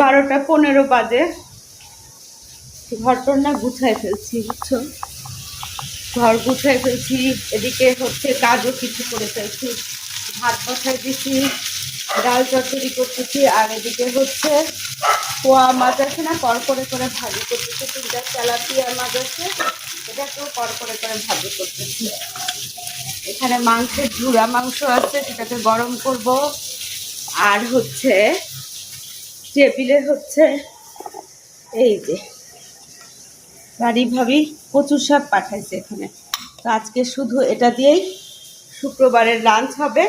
বারোটা পনেরো বাজে। ঘরটর না গুছাই ফেলছি, বুঝছ? ঘর গুছাই ফেলছি, এদিকে হচ্ছে কাজও কিছু করে ফেলছি। ভাত বসাই দিছি, ডাল চচ্চড়ি করতেছি, আর এদিকে হচ্ছে পোয়া মাছ আছে না কর করে করে ভাজি করতেছি। তিনটা তেলাপিয়া মাছ আছে, এটাকেও কর করে করে ভাজি করতেছি। এখানে মাংসের ঝুড়া মাংস আছে, সেটাকে গরম করব। আর হচ্ছে টেবিলে হচ্ছে এই যে বাড়ি ভাবি কচুর শাক পাঠাইছে এখানে। তো আজকে শুধু এটা দিয়েই শুক্রবারের লাঞ্চ হবে,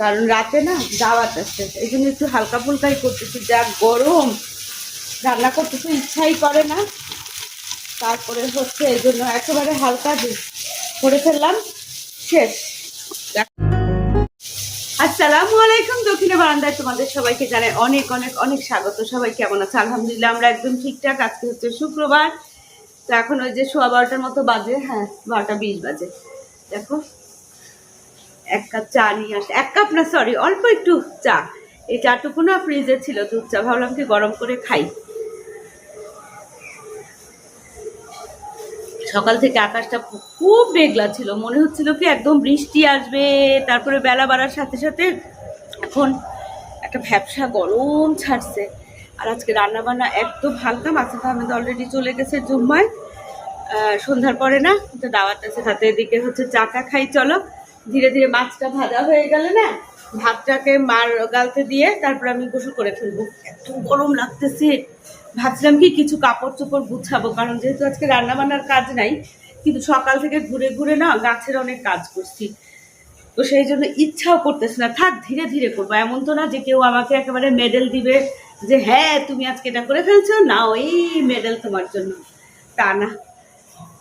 কারণ রাতে না দাওয়াত আছে। এই জন্য একটু হালকা ফুলকাই করতেছি, যা গরম রান্না করতে তো ইচ্ছাই করে না। তারপরে হচ্ছে এই জন্য একেবারে হালকা করে ফেললাম, শেষ। আসসালামু আলাইকুম। দক্ষিণে বারান্দায় তোমাদের সবাইকে জানাই অনেক অনেক অনেক স্বাগত। সবাই কেমন আছে? আলহামদুলিল্লাহ, আমরা একদম ঠিকঠাক। আজকে হচ্ছে শুক্রবার। তো এখন ওই যে সোয়া বারোটার মতো বাজে। হ্যাঁ বারোটা বিশ বাজে। দেখো, এক কাপ চা নিয়ে আসে। এক কাপ না সরি অল্প একটু চা। এই চাটুকু না ফ্রিজে ছিল দুধ চা। ভাবলাম কি গরম করে খাই। সকাল থেকে আকাশটা খুব মেঘলা ছিল। মনে হচ্ছিল কি একদম বৃষ্টি আসবে, তারপরে বেলা বাড়ার সাথে সাথে এখন একটা ভ্যাবসা গরম ছাড়ছে। আর আজকে রান্না বান্না একদম হালকা মাসুদ আহমেদ অলরেডি চলে গেছে জুম্মায়। সন্ধ্যার পরে না, তো দাওয়াত আছে হাতে এদিকে হচ্ছে চাটা খাই, চলো। ধীরে ধীরে মাছটা ভাজা হয়ে গেলে না, ভাতটাকে মার গালতে দিয়ে তারপর আমি গোসল করে ফেলব। এত গরম লাগতেছে। ভাবছিলাম কি কিছু কাপড় চোপড় গুছাবো, কারণ যেহেতু আজকে রান্না বান্নার কাজ নাই, কিন্তু সকাল থেকে ঘুরে ঘুরে না গাছের অনেক কাজ করছি। তো সেই জন্য ইচ্ছাও করতেছে না, থাক ধীরে ধীরে করব। এমন তো না যে কেউ আমাকে একেবারে মেডেল দিবে যে হ্যাঁ তুমি আজকে এটা করে ফেলছো না ওই মেডেল তোমার জন্য। তা না।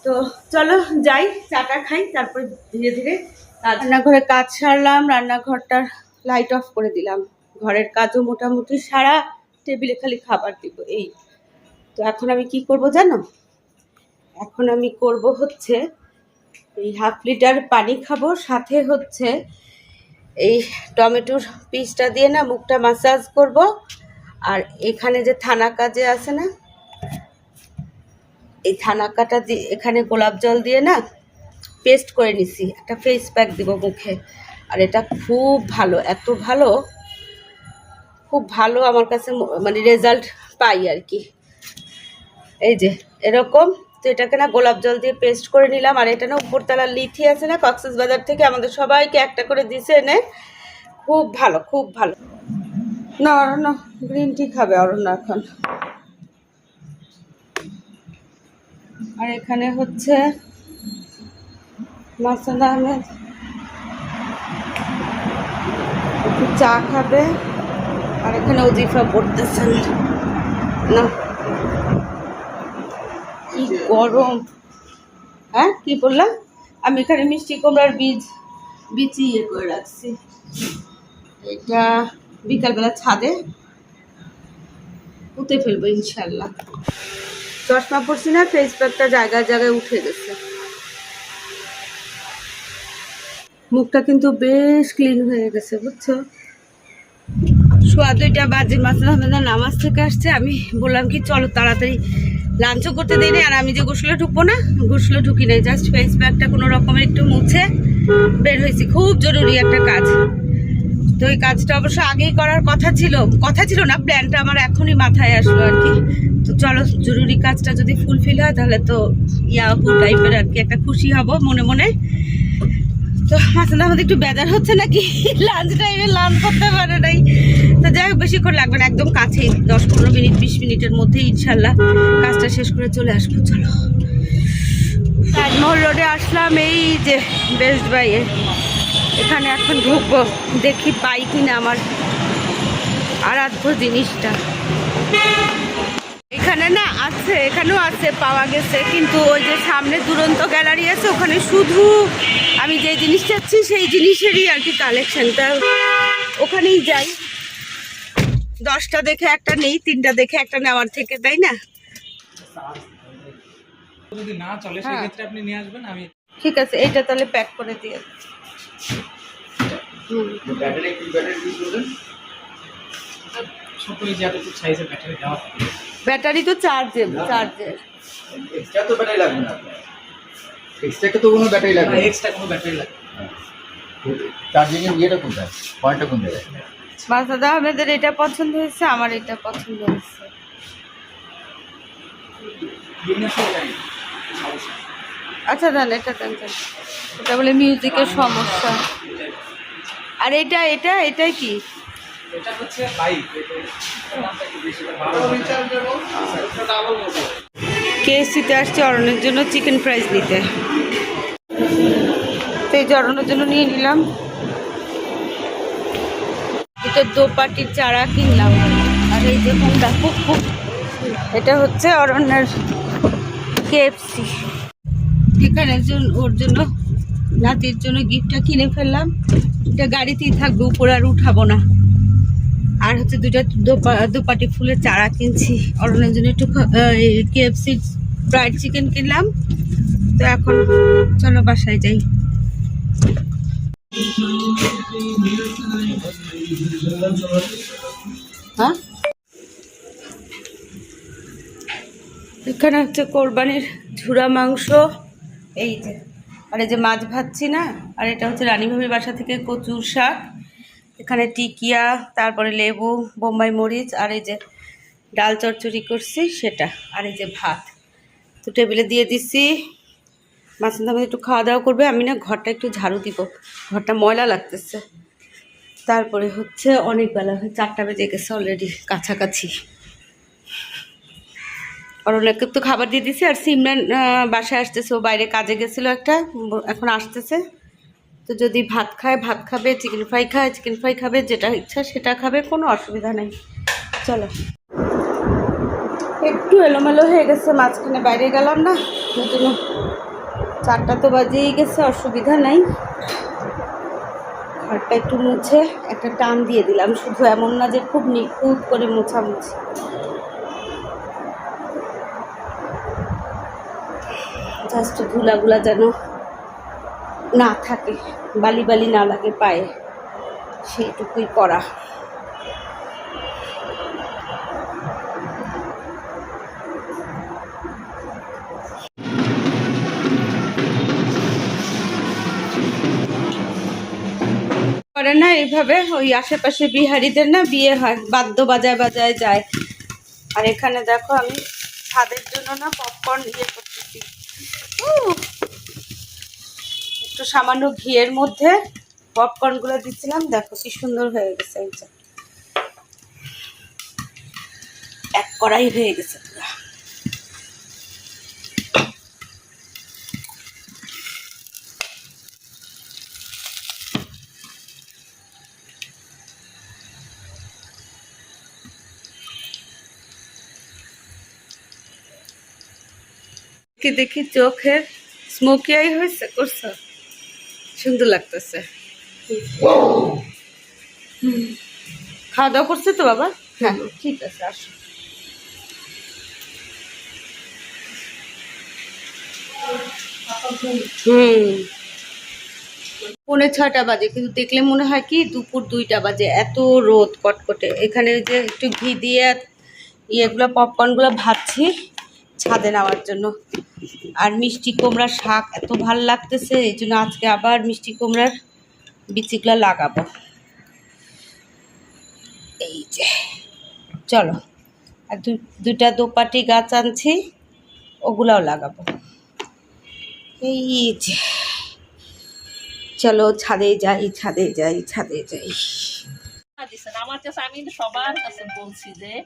তো চলো যাই, চাটা খাই, তারপর ধীরে ধীরে রান্নাঘরে কাজ সারলাম রান্নাঘরটার লাইট অফ করে দিলাম। ঘরের কাজও মোটামুটি সারা টেবিলে খালি খাবার দিব, এই। তো এখন আমি কি করব জানো? এখন আমি করব হচ্ছে এই হাফ লিটার পানি খাব, সাথে হচ্ছে এই টমেটোর পিসটা দিয়ে না মুখটা মাসাজ করব। আর এখানে যে থানা কাজে আছে না, এই থানাকাটা দিয়ে এখানে গোলাপ জল দিয়ে না পেস্ট করে নিছি। একটা ফেস প্যাক দিব মুখে। আর এটা খুব ভালো, এত ভালো, খুব ভালো আমার কাছে মানে রেজাল্ট পাই আর কি। এই যে, এরকম। তো এটাকে না গোলাপ জল দিয়ে পেস্ট করে নিলাম। আর এটা না উপরতলার লিথি আছে না, কক্সেস বাজার থেকে আমাদের সবাইকে একটা করে দিছে এনে। খুব ভালো খুব ভালো। না, অরণ্য গ্রিন টি খাবে অরণ্য এখন। আর এখানে হচ্ছে আহমেদ চা খাবে। আর এখানে ওজিফা পড়তেছেন। না। গরম। হ্যাঁ কি বললাম? আমি এখানে মিষ্টি কুমড়ার বীজ, বিচি ইয়ে করে রাখছি। এটা বিকালবেলা ছাদে উঠে ফেলব ইনশাল্লাহ। চশমা পরছি না ফেস প্যাকটা জায়গায় জায়গায় উঠে গেছে। মুখটা কিন্তু বেশ ক্লিন হয়ে গেছে, বুঝছ? সোয়া দুইটা বাজে মাসুদ আহমেদের নামাজ থেকে আসছে, আমি বললাম কি, চলো তাড়াতাড়ি লাঞ্চও করতে দিই আর আমি যে গোসলে ঢুকবো না, গোসলে ঢুকি নাই। জাস্ট ফেস প্যাকটা কোনো রকমের একটু মুছে বের হয়েছি। খুব জরুরি একটা কাজ। তো এই কাজটা অবশ্য আগেই করার কথা ছিল। কথা ছিল না প্ল্যানটা আমার এখনই মাথায় আসলো আর কি। তো চলো, জরুরি কাজটা যদি ফুলফিল হয়, তাহলে তো ইয়াহু টাইপের আর কি একটা খুশি হব মনে মনে। তো মাঝে আমাদের একটু বেজার হচ্ছে নাকি? লাঞ্চ টাইমে লাঞ্চ করতে পারে নাই। তো যাই হোক, বেশিক্ষণ লাগবে না, একদম কাছেই, দশ পনেরো মিনিট, বিশ মিনিটের মধ্যে ইনশাল্লাহ কাজটা শেষ করে চলে আসব, চলো। তাজমহল রোডে আসলাম, এই যে বেস্ট বাইয়ে এখানে এখন ঢুকবো, দেখি পাই কিনা আমার আরাধ্য জিনিসটা। এখানে না আছে, এখানেও আছে, পাওয়া গেছে, কিন্তু ওই যে সামনে দুরন্ত গ্যালারি আছে, ওখানে শুধু আমি যে জিনিস চাচ্ছি, সেই জিনিসেরই আর কি কালেকশনটা ওখানেই যাই। দশটা দেখে একটা নেই তিনটা দেখে একটা নেওয়ার থেকে তাই না? যদি না চলে হ্যাঁ। সেক্ষেত্রে আপনি নিয়ে আসবেন আমি ঠিক আছে এইটা তাহলে প্যাক করে দিয়ে হুম। ছোট এই যে এতটুকু সাইজের ব্যাটারি দেওয়া ব্যাটারি তো চার্জে চার্জের এক্সট্রা তো ব্যাটারি লাগবে না। এক্সট্রা তো কোনো ব্যাটারি লাগবে না। এক্সট্রা কোনো ব্যাটারি লাগে চার্জিং এর ইয়েটা কোনটা? পয়েন্টটা কোন জায়গায় মাসাদা আহমেদের এটা পছন্দ হয়েছে আমার এটা পছন্দ হয়েছে। হয়ে আচ্ছা দেন এটা দেন। এটা বলে মিউজিকের সমস্যা। আর এটা এটা এটাই কি? এটা হচ্ছে বাইক কেএসসিতে আসছে অরণের জন্য চিকেন ফ্রাইস নিতে তো এই যে অরণের জন্য নিয়ে নিলাম। এটা দোপাটির চারা কিনলাম। আর এই যে কোনটা? খুব এটা হচ্ছে অরণ্যের কেএফসি এখানে একজন, ওর জন্য, নাতির জন্য গিফটটা কিনে ফেললাম। এটা গাড়িতেই থাকবে, উপরে আর উঠাবো না। আর হচ্ছে দুটা দোপা- দোপাটি ফুলের চারা কিনছি। অরণ্যের জন্য একটু কেএফসি ফ্রাইড চিকেন কিনলাম। তো এখন চলো বাসায় যাই। হ্যাঁ? এখানে হচ্ছে কোরবানির ঝুরা মাংস, এই যে, আর এই যে মাছ ভাজছি না, আর এটা হচ্ছে রানীভাবির বাসা থেকে কচুর শাক, এখানে টিকিয়া, তারপরে লেবু, বোম্বাই মরিচ, আর এই যে ডাল চচ্চড়ি করছি, সেটা, আর এই যে ভাত। তো টেবিলে দিয়ে দিছি। মাছের দামে একটু খাওয়া দাওয়া করবে, আমি না ঘরটা একটু ঝাড়ু দিব, ঘরটা ময়লা লাগতেছে। তারপরে হচ্ছে অনেক বেলা হয় চারটা বেজে গেছে অলরেডি কাছাকাছি। অরণ্যকে তো খাবার দিয়ে দিছি, আর সিমরান বাসায় আসতেছে, ও বাইরে কাজে গেছিল একটা, এখন আসতেছে। তো যদি ভাত খায়, ভাত খাবে চিকেন ফ্রাই খায় চিকেন ফ্রাই খাবে, যেটা ইচ্ছা সেটা খাবে, কোনো অসুবিধা নেই। চলো। একটু এলোমেলো হয়ে গেছে, মাঝখানে বাইরে গেলাম না চারটা তো বাজেই গেছে, অসুবিধা নাই। ঘরটা একটু মুছে একটা টান দিয়ে দিলাম। শুধু এমন না যে খুব নিখুঁত করে মোছামুছি। জাস্ট ধুলাগুলা যেন না থাকে, বালি বালি না লাগে পায়ে, সেইটুকুই করা। করে না, এইভাবে ওই আশেপাশে বিহারিদের না বিয়ে হয় বাদ্য বাজায় বাজায় যায়। আর এখানে দেখো আমি ছাদের জন্য না পপকর্ন ইয়ে করতেছি! একটু সামান্য ঘিয়ের মধ্যে পপকর্নগুলো দিচ্ছিলাম দেখো কি সুন্দর হয়ে গেছে এক কড়াই হয়ে গেছে পুরা কি দেখি চোখের স্মোকি আই হয়েছে করছ? সুন্দর লাগতেছে। খাওয়া দাওয়া করছে তো বাবা? হ্যাঁ ঠিক আছে আসো। হুম। পৌনে ছটা বাজে কিন্তু দেখলে মনে হয় কি দুপুর দুইটা বাজে এত রোদ কটকটে। এখানে যে একটু ঘি দিয়ে ইয়েগুলো পপকর্নগুলো ভাজছি। ছাদে নেওয়ার জন্য। আর মিষ্টি কুমড়ার শাক এত ভালো লাগতেছে এই জন্য আজকে আবার মিষ্টি কুমড়ার বিচিগুলো লাগাবো। এই যে চলো। আর দু- দুটা দোপাটি গাছ আনছি ওগুলাও লাগাবো। এই যে চলো ছাদে যাই ছাদে যাই ছাদে যাই। আমার কাছে আমি সবার কাছে বলছি যে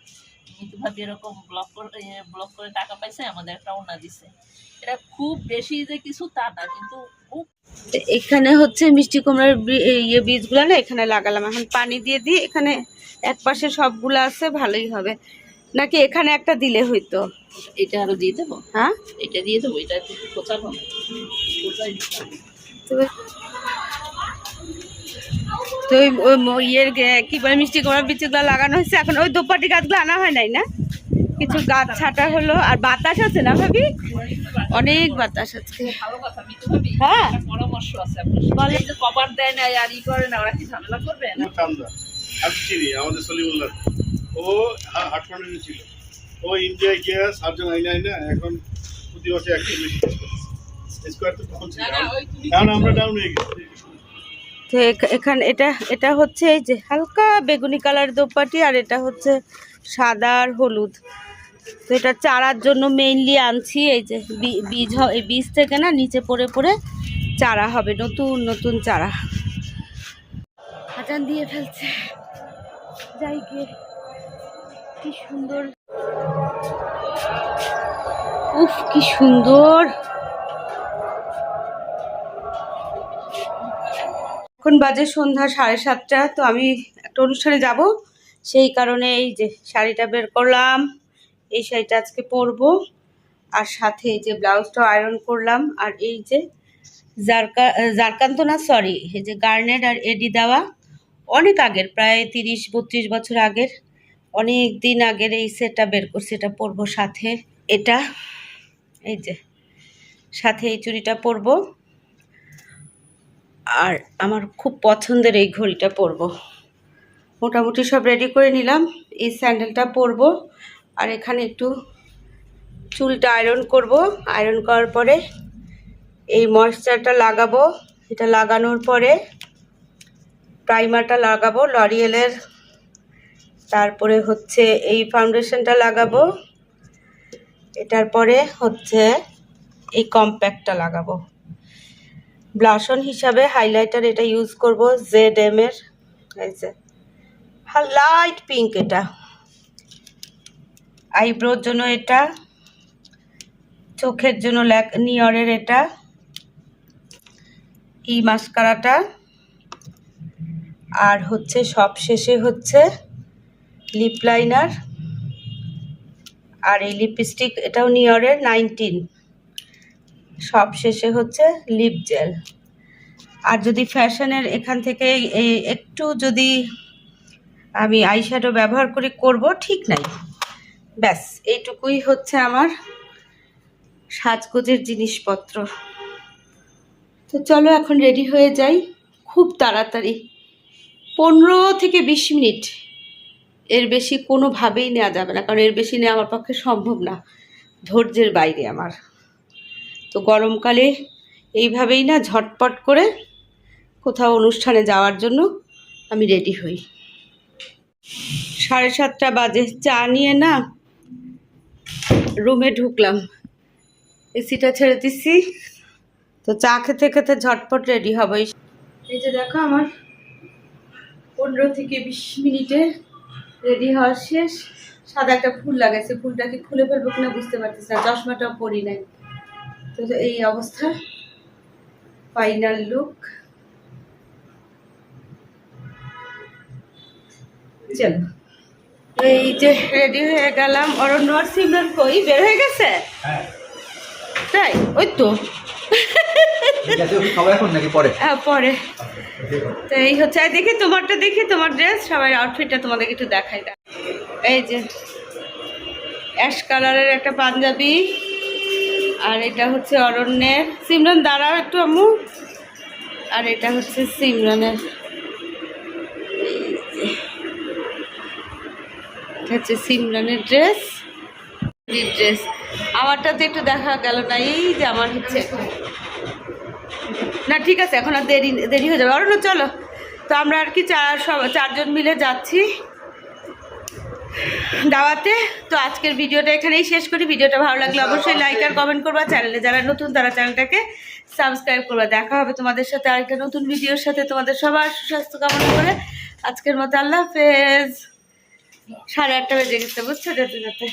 ভাবি এরকম ব্লক করে ব্লক করে টাকা পাইছে আমাদের একটা ওনা দিছে। এটা খুব বেশি যে কিছু তা না কিন্তু খুব এখানে হচ্ছে মিষ্টি কুমড়ার ইয়ে বীজগুলো না এখানে লাগালাম। এখন পানি দিয়ে দিই এখানে এক পাশে সবগুলো আছে ভালোই হবে। নাকি এখানে একটা দিলে হইতো? এটা আরও দিয়ে দেবো। হ্যাঁ? এটা দিয়ে দেবো এটা একটু দিতে হবে। তো ওই ওই ইয়ের গে- কি বলে মিষ্টি কুমড়ার বীজগুলো লাগানো হয়েছে। এখন ওই দোপাটি গাছগুলো আনা হয় নাই না? কিছু গাছ ছাটা হলো আর বাতাস আছে না ভাবি? অনেক বাতাস আছে। ভালো ভাবি। হ্যাঁ। কভার দেয় না আর ই করে না ওরা কি ঝামেলা করবে? না আমাদের সলিমুল্লাহ। ও ছিল। ও ইন্ডিয়ায় গিয়ে সার্জন আইনে আইনে এখন প্রতি বছর একটু বেশি স্কোয়ার তো তখন ছিল। এখন আমরা ডাউন হয়ে গেছি। তো এখ- এখানে, এটা এটা হচ্ছে এই যে হালকা বেগুনি কালার দোপাটি আর এটা হচ্ছে সাদা আর হলুদ। তো এটা চারার জন্য মেইনলি আনছি এই যে বীজ এই বীজ থেকে না নিচে পড়ে পড়ে চারা হবে, নতুন নতুন চারা। আজান দিয়ে ফেলছে। যাই গিয়ে কি সুন্দর। উফ, কি সুন্দর। এখন বাজে সন্ধ্যা সাড়ে সাতটা, তো আমি একটা অনুষ্ঠানে যাব। সেই কারণে এই যে শাড়িটা বের করলাম, এই শাড়িটা আজকে পরবো। আর সাথে এই যে ব্লাউজটা আয়রন করলাম, আর এই যে জারকা জারকান্ত না সরি এই যে গার্নেট আর এডি দেওয়া, অনেক আগের, প্রায় তিরিশ, বত্রিশ বছর আগের, অনেক দিন আগের এই সেটটা বের করছি, এটা পরবো সাথে, এটা, এই যে, সাথে এই চুড়িটা পরবো। আর আমার খুব পছন্দের এই ঘড়িটা পরবো। মোটামুটি সব রেডি করে নিলাম। এই স্যান্ডেলটা পরব। আর এখানে একটু চুলটা আয়রন করব। আয়রন করার পরে এই ময়েশ্চারটা লাগাবো। এটা লাগানোর পরে প্রাইমারটা লাগাবো লরিয়েলের। তারপরে হচ্ছে এই ফাউন্ডেশনটা লাগাবো। এটার পরে হচ্ছে এই কম্প্যাক্টটা লাগাবো। ব্লাশন হিসাবে হাইলাইটার এটা ইউজ করব জেড এম এর। লাইট পিঙ্ক এটা। আইব্রোর জন্য এটা, চোখের জন্য ল্যাক নিয়রের এটা। ই মাস্কারাটা আর হচ্ছে সব শেষে হচ্ছে লিপ লাইনার আর এই লিপস্টিক এটাও নিয়রের নাইনটিন সব শেষে হচ্ছে লিপ জেল আর যদি ফ্যাশনের এখান থেকে একটু যদি আমি আইশ্যাডো ব্যবহার করে করব, ঠিক নাই। ব্যাস, এইটুকুই হচ্ছে আমার সাজগোজের জিনিসপত্র। তো চলো এখন রেডি হয়ে যাই, খুব তাড়াতাড়ি। পনেরো থেকে বিশ মিনিট, এর বেশি কোনোভাবেই নেওয়া যাবে না, কারণ এর বেশি নেওয়া আমার পক্ষে সম্ভব না, ধৈর্যের বাইরে আমার। তো গরমকালে এইভাবেই না ঝটপট করে কোথাও অনুষ্ঠানে যাওয়ার জন্য আমি রেডি হই। সাড়ে সাতটা বাজে, চা নিয়ে না রুমে ঢুকলাম। এসিটা ছেড়ে দিচ্ছি। তো চা খেতে খেতে ঝটপট রেডি হবে এই যে দেখো আমার পনেরো থেকে বিশ মিনিটে রেডি হওয়ার শেষ। সাদা একটা ফুল লাগাইছে। ফুলটা কি খুলে ফেলব কিনা বুঝতে পারতেছি না। চশমাটাও পরি নাই। তো এই অবস্থা। ফাইনাল লুক চলো। এই যে রেডি হয়ে গেলাম। অরণ্য আর সিমরন কই? বের হয়ে গেছে? হ্যাঁ। তাই? ওই তো। পরে? হ্যাঁ পরে। তো এই হচ্ছে আর দেখি তোমারটা দেখি তোমার ড্রেস সবাই আউটফিটটা তোমাদেরকে একটু দেখাই। এই যে অ্যাশ কালারের একটা পাঞ্জাবি। আর এটা হচ্ছে অরণ্যের সিমরন, দাঁড়াও একটু আম্মু। আর এটা হচ্ছে সিমরনের হচ্ছে সিমরনের ড্রেস ড্রেস। আমারটা তো একটু দেখা গেল না, এই যে আমার হচ্ছে। না, ঠিক আছে, এখন আর দেরি দেরি হয়ে যাবে। অরণ্য, চলো। তো আমরা আর কি চার সব চারজন মিলে যাচ্ছি। দাওয়াতে। তো আজকের ভিডিওটা এখানেই শেষ করি। ভিডিওটা ভালো লাগলে অবশ্যই লাইক আর কমেন্ট করবা। চ্যানেলে যারা নতুন তারা চ্যানেলটাকে সাবস্ক্রাইব করবা। দেখা হবে তোমাদের সাথে আরেকটা নতুন ভিডিওর সাথে। তোমাদের সবার সুস্বাস্থ্য কামনা করে আজকের মতো আল্লাহ হাফেজ। সাড়ে আটটা বেজে গেছে বুঝছ? যাতে যেতে।